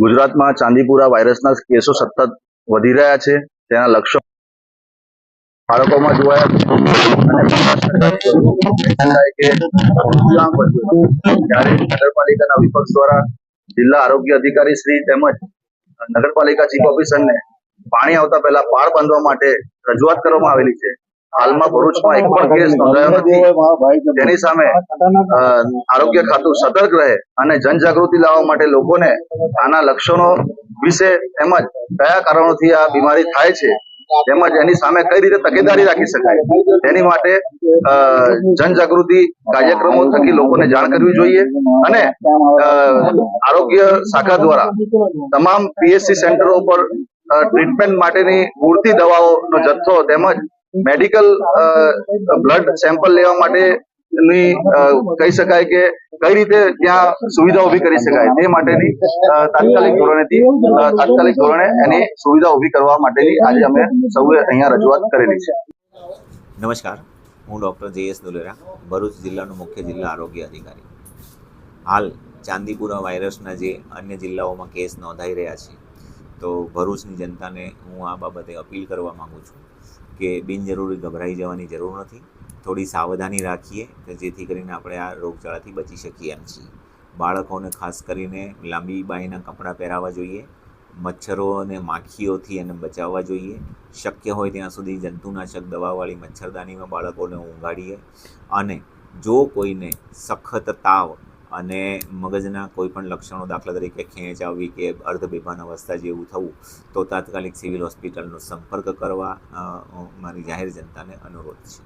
ગુજરાતમાં ચાંદીપુરા વાયરસના કેસો સતત વધી રહ્યા છે. તેના લક્ષણો બાળકોમાં જોવાયા નગરપાલિકાના વિપક્ષ દ્વારા જિલ્લા આરોગ્ય અધિકારી શ્રી તેમજ નગરપાલિકા ચીફ ઓફિસરને પાણી આવતા પહેલા પાળ બાંધવા માટે રજૂઆત કરવામાં આવેલી છે. હાલમાં ભરૂચમાં એક પણ કેસ નોંધાયો નથી. તેની સામે આરોગ્ય ખાતું સતર્ક રહે અને જનજાગૃતિ લાવવા માટે લોકોને આના લક્ષણો વિશે તેમજ કયા કારણોથી આ બીમારી થાય છે, તેમજ એની સામે કઈ રીતે તકેદારી રાખી શકાય, તેની માટે જનજાગૃતિ કાર્યક્રમો થકી લોકોને જાણ કરવી જોઈએ અને આરોગ્ય શાખા દ્વારા તમામ પીએચસી સેન્ટરો પર ટ્રીટમેન્ટ માટેની પૂરતી દવાઓનો જથ્થો તેમજ મેડિકલ બ્લડ સેમ્પલ લેવા માટેની અ, કહી શકાય કે કઈ રીતે ત્યાં સુવિધા ઊભી કરી શકાય તે માટેની તાત્કાલિક ધોરણેથી તાત્કાલિક ધોરણે એની સુવિધા ઊભી કરવા માટેની આજે અમે સૌએ અહીંયા રજૂઆત કરેલી છે. નમસ્કાર. હું ડૉક્ટર જે એસ દુલેરા ભરૂચ જિલ્લાનો મુખ્ય જિલ્લા આરોગ્ય અધિકારી. હાલ ચાંદીપુરા વાયરસના જે અન્ય જિલ્લાઓમાં કેસ નોંધાઈ રહ્યા છે તો ભરૂચની જનતાને હું આ બાબતે અપીલ કરવા માગું છું કે બિનજરૂરી ગભરાઈ જવાની જરૂર નથી. થોડી સાવધાની રાખીએ કે જેથી કરીને આપણે આ રોગચાળાથી બચી શકીએ એમ છીએ. બાળકોને ખાસ કરીને લાંબી બાઈના કપડાં પહેરાવવા જોઈએ, મચ્છરો અને માખીઓથી એને બચાવવા જોઈએ. શક્ય હોય ત્યાં સુધી જંતુનાશક દવાવાળી મચ્છરદાનીમાં બાળકોને ઊંઘાડીએ. અને જો કોઈને સખત તાવ અને મગજના કોઈ પણ લક્ષણો દાખલા તરીકે ખેંચ આવવી કે અર્ધ બેભાન અવસ્થા જેવું થવું, તો તાત્કાલિક સિવિલ હોસ્પિટલનો સંપર્ક કરવા મારી જાહેર જનતાને અનુરોધ છે.